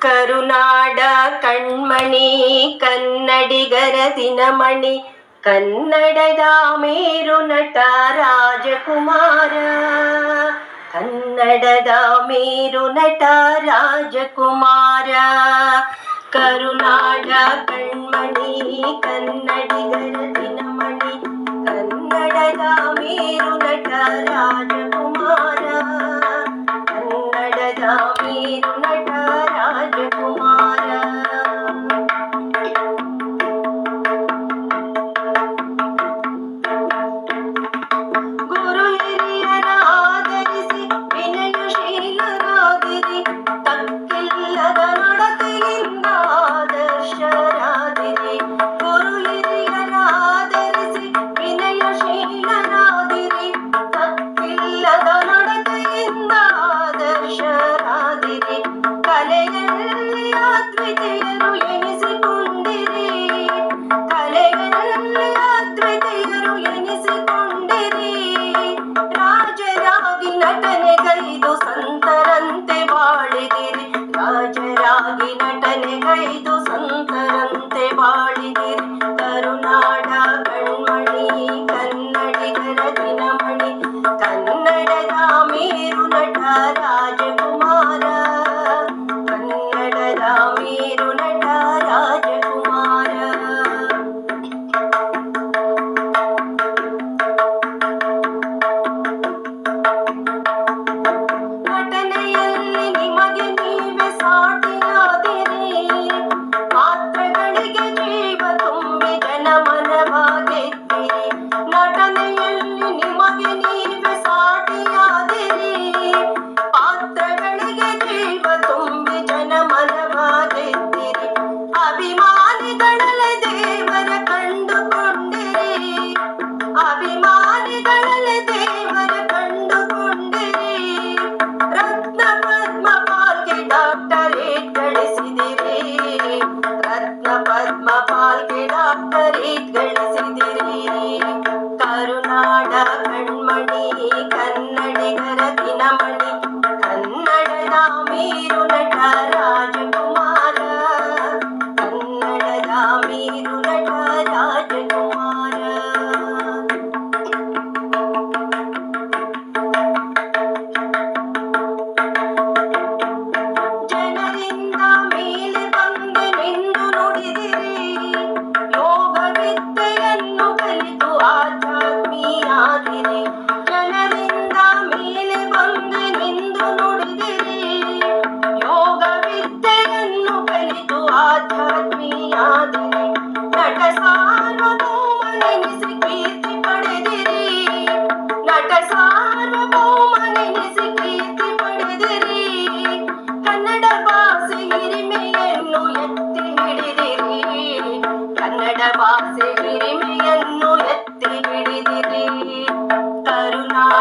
കരുനാട കൺമണി കന്നടികര ദിനമണി കന്നടകാമേരു നട രാജകുമാര കന്നടകാമേരു നട രാജകുമാര കരുണ ಮೇರು ನಟ ರಾಜಕುಮಾರ. ನಿಮಗೆ ನೀ ಪಾತ್ರಗಳಿಗೆ ಜೀವ ತುಂಬಿ ಜನಮನ ಭಾಗಿದಿ ಬಾಲ್ಗೆ ಡಾಕ್ಟರೇಟ್ ಗಳಿಸಿದಿರಿ ಕರುನಾಡ ಕಣ್ಮಣಿ ಕನ್ನಡಿಗರ ದಿನಮಣಿ ಕನ್ನಡದ ಮೀರು ನಟ ರಾಜಕುಮಾರ್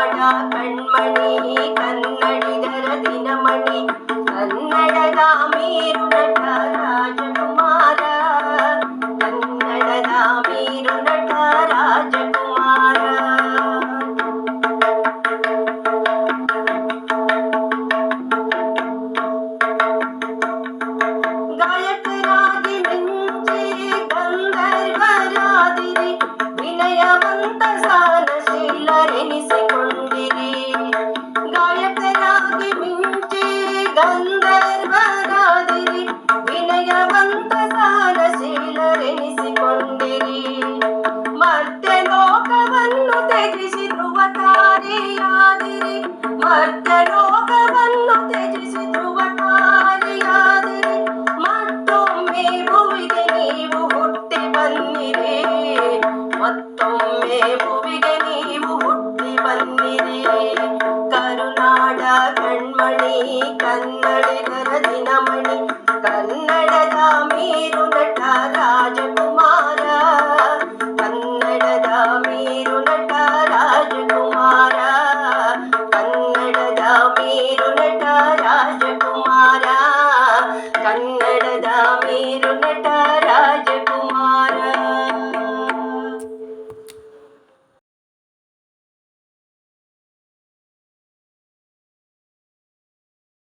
வாழா கண்மணி கண்ணடிதர தினமணி கன்னடகா மீரு நட ராஜகுமார கன்னடகா மீரு நட ராஜகுமார ಲೋಕವನ್ನು ತ್ಯಜಿಸಿದ್ರು ಒಟ್ಟಾರೆಯಾದರೆ ಮತ್ತೊಮ್ಮೆ ಭೂಮಿಗೆ ನೀವು ಹುಟ್ಟಿ ಬಂದಿರಿ ಮತ್ತೊಮ್ಮೆ ಭೂಮಿಗೆ ನೀವು ಹುಟ್ಟಿ ಬಂದಿರಿ ಕರುನಾಡ ಕಣ್ಮಣಿ ಕನ್ನಡಿಗರ ದಿನಮಣಿ